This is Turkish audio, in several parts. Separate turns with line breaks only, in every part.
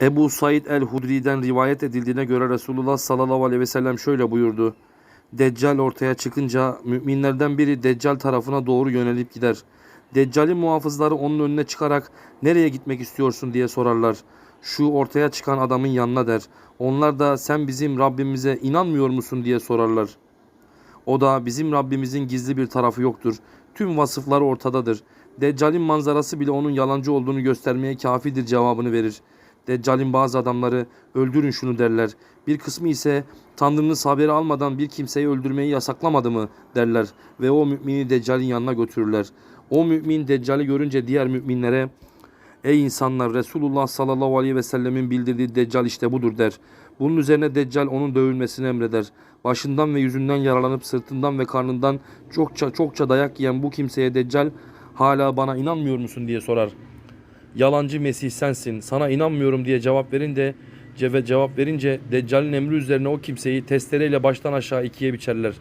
Ebu Said el-Hudri'den rivayet edildiğine göre Resulullah sallallahu aleyhi ve sellem şöyle buyurdu. Deccal ortaya çıkınca müminlerden biri Deccal tarafına doğru yönelip gider. Deccal'in muhafızları onun önüne çıkarak nereye gitmek istiyorsun diye sorarlar. Şu ortaya çıkan adamın yanına der. Onlar da sen bizim Rabbimize inanmıyor musun diye sorarlar. O da bizim Rabbimizin gizli bir tarafı yoktur. Tüm vasıfları ortadadır. Deccal'in manzarası bile onun yalancı olduğunu göstermeye kafidir cevabını verir. Deccal'in bazı adamları öldürün şunu derler. Bir kısmı ise Tanrı'nın haberi almadan bir kimseyi öldürmeyi yasaklamadı mı derler ve o mümini Deccal'in yanına götürürler. O mümin Deccal'i görünce diğer müminlere Ey insanlar Resulullah sallallahu aleyhi ve sellemin bildirdiği Deccal işte budur der. Bunun üzerine Deccal onun dövülmesini emreder. Başından ve yüzünden yaralanıp sırtından ve karnından çokça çokça dayak yiyen bu kimseye Deccal hala bana inanmıyor musun diye sorar. Yalancı Mesih sensin. Sana inanmıyorum diye cevap verince ve cevap verince Deccal'in emri üzerine o kimseyi testereyle baştan aşağı ikiye biçerler.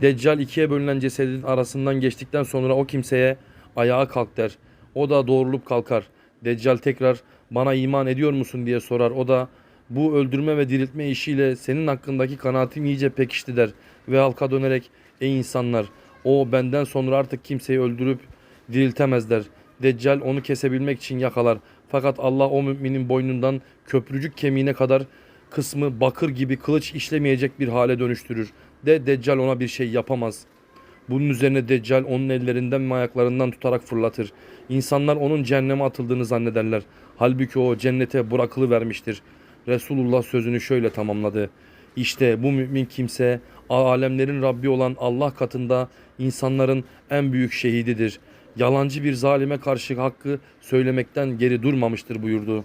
Deccal ikiye bölünen cesedin arasından geçtikten sonra o kimseye ayağa kalk der. O da doğrulup kalkar. Deccal tekrar bana iman ediyor musun diye sorar. O da bu öldürme ve diriltme işiyle senin hakkındaki kanaatim iyice pekişti der. Ve halka dönerek ey insanlar o benden sonra artık kimseyi öldürüp diriltemezler. Deccal onu kesebilmek için yakalar. Fakat Allah o müminin boynundan köprücük kemiğine kadar kısmı bakır gibi kılıç işlemeyecek bir hale dönüştürür. De Deccal ona bir şey yapamaz. Bunun üzerine Deccal onun ellerinden ve ayaklarından tutarak fırlatır. İnsanlar onun cehenneme atıldığını zannederler. Halbuki o cennete bırakılıvermiştir. Resulullah sözünü şöyle tamamladı. İşte bu mümin kimse alemlerin Rabbi olan Allah katında insanların en büyük şehididir. Yalancı bir zalime karşı hakkı söylemekten geri durmamıştır buyurdu.